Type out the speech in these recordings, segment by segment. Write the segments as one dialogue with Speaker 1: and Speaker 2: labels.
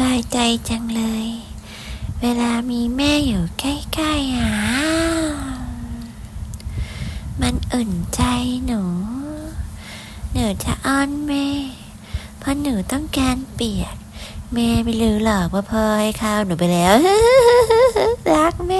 Speaker 1: บายใจจังเลย เวลามีแม่อยู่ใกล้ๆอะมันอุ่นใจหนู หนูจะอ้อนแม่ เพราะหนูต้องการเปียก แม่ไม่รู้หรอกว่าพ่อให้ข้าวหนูไปแล้ว รักแม่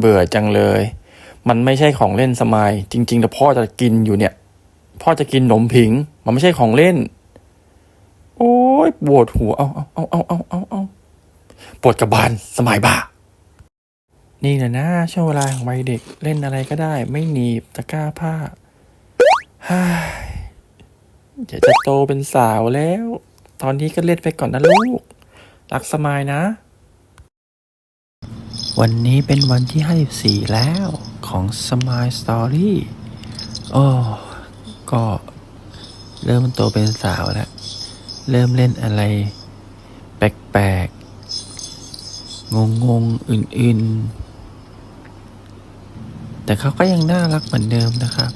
Speaker 2: เบื่อจังเลย มันไม่ใช่ของเล่นสมาย จริง ๆ แต่พ่อจะกินอยู่เนี่ย พ่อจะกินนมผิง มันไม่ใช่ของเล่น โอ้ยปวดหัว เอาเอาเอาเอาเอาเอาเอาปวดกระบาลสมัยบ้า นี่แหละนะช่วงเวลาของวัยเด็กเล่นอะไรก็ได้ ไม่หนีบตะกร้าผ้าฮ่าเดี๋ยวจะโตเป็นสาวแล้ว ตอนนี้ก็เล่นไปก่อนนะลูก รักสมายนะ วันนี้เป็นวันที่ 54 แล้วของ Smile Story โอ้ก็เริ่มโตเป็นสาวแล้ว เริ่มเล่นอะไร แปลกๆ งงๆอื่นๆ แต่เขาก็ยังน่ารักเหมือนเดิมนะครับ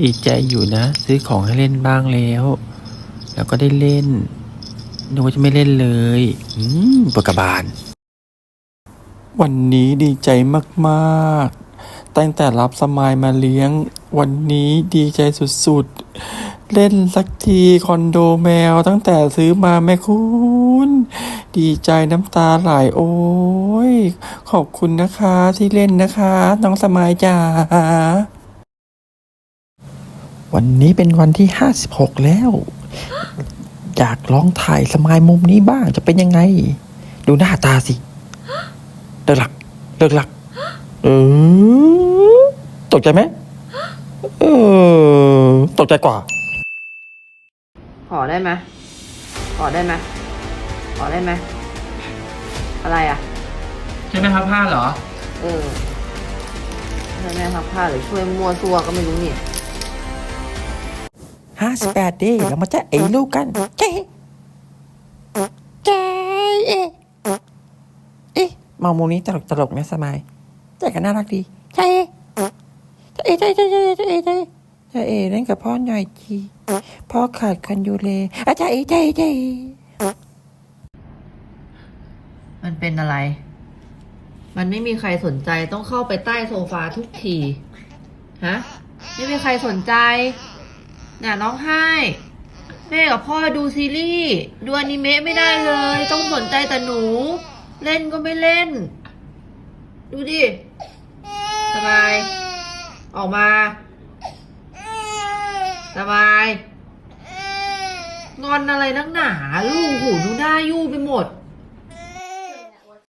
Speaker 2: ดีใจอยู่นะ ซื้อของให้เล่นบ้างแล้ว แล้วก็ได้เล่นนึกว่าจะไม่เล่นเลย อืมปวดกระบาล วันนี้ดีใจมากๆ ตั้งแต่รับสมายมาเลี้ยง วันนี้ดีใจสุดๆ เล่นสักทีคอนโดแมว ตั้งแต่ซื้อมาแม่คุณ ดีใจน้ำตาไหลโอ้ย ขอบคุณนะคะที่เล่นนะคะ น้องสมายจ๋าวันนี้เป็นวันที่ 56 แล้ว อยากลองถ่ายสมายมุมนี้บ้างจะเป็นยังไง ดูหน้าตาสิ เลิกหลัก เลิกหลัก เออ ตกใจไหมเออ ตกใจกว่า
Speaker 3: ขอได้ไหมขอได้ไหมขอได้ไหมอะไรอะ
Speaker 2: ใช่ไหมครับผ้าเหรอ
Speaker 3: เออให้แม่ซักผ้าหรือช่วยมั่วซั่วก็ไม่รู้เนี่ย
Speaker 2: ห้าสิบแปดดิเรามาจะเอลูกกันเจ๊เจ๊เอ๊ะเอ๊ะ มองมุมนี้ตลกตลกนะสมายแต่ก็น่ารักดีใช่เจ๊เจ๊เจ๊เจ๊เจ๊เจ๊เจ๊เจ๊เอเล่นกับพ่อหน่อยทีพ่อขาดคันยูเลอาจารย์เจ๊เจ๊
Speaker 3: มันเป็นอะไร มันไม่มีใครสนใจต้องเข้าไปใต้โซฟาทุกทีฮะไม่มีใครสนใจน่ะร้องไห้แม่กับพ่อดูซีรีส์ดูอนิเมะไม่ได้เลย ต้องสนใจแต่หนู เล่นก็ไม่เล่น ดูดิสบายออกมาสบายงอนอะไรนักหนาลูกหูดูหน้ายู่ไปหมด